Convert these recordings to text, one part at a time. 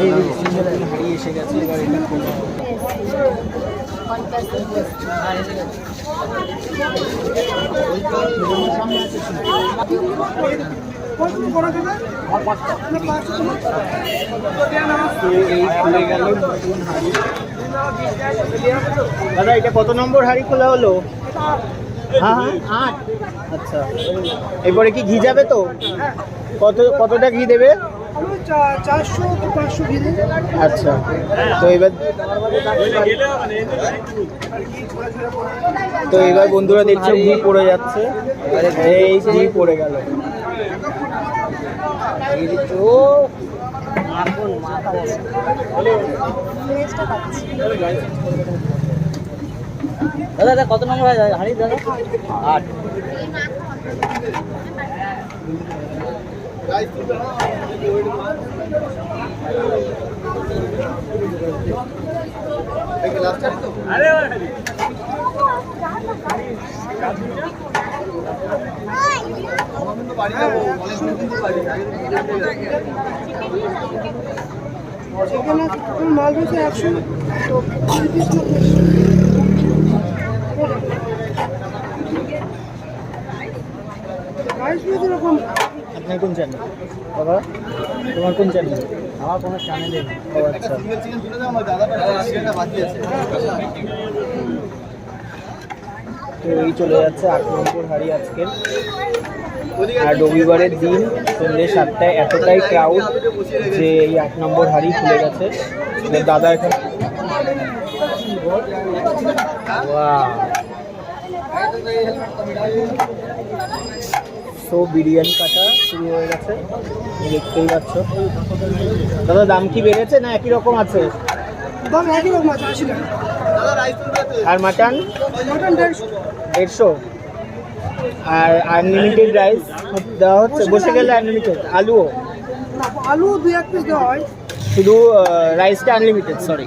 এই সিঙ্গেল হারিয়ে এসে গেছে এবার এটা দাদা, এটা কত নম্বর হাড়ি খোলা হলো? হ্যাঁ হ্যাঁ। আচ্ছা। এরপরে কি ঘি যাবে তো? কত, কতটা ঘি দেবে? চারশো পাঁচশো আচ্ছা তো এবার তো এবার বন্ধুরা দেখছ ঘি পড়ে যাচ্ছে। এই ঘি পড়ে গেল। দাদা দাদা কত নম্বর হাড়ি দাদা? আট। মাল রয়েছে একশো তো তিরিশ আপনার কোন চ্যানেল বাবা তোমার কোন চ্যানেল আমার কোনো চ্যানেল নেই। ও আচ্ছা। তো এই চলে যাচ্ছে আট নম্বর হাড়ি আজকের আর রবিবারের দিন সন্ধ্যে সাতটায় এতটাই ক্রাউড যে এই আট নম্বর হাড়ি খুলে গেছে। দাদা এখন সো বিরিয়ানি কাটা শুরু হয়ে গেছে। দেখতেই পাচ্ছ। দাদা দাম কি বেড়েছে না একই রকম আছে? দাম একই রকম আছে আশি টাকা। আর মাটন মটন দেড়শো। আর আনলিমিটেড রাইস দেওয়া হচ্ছে। বসে গেলে আনলিমিটেড আলুও? আলু দুই এক পিস দেওয়া হয়। শুধু রাইসটা আনলিমিটেড সরি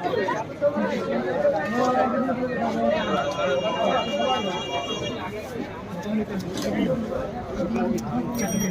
থেকে দাঁড়িয়ে আছে।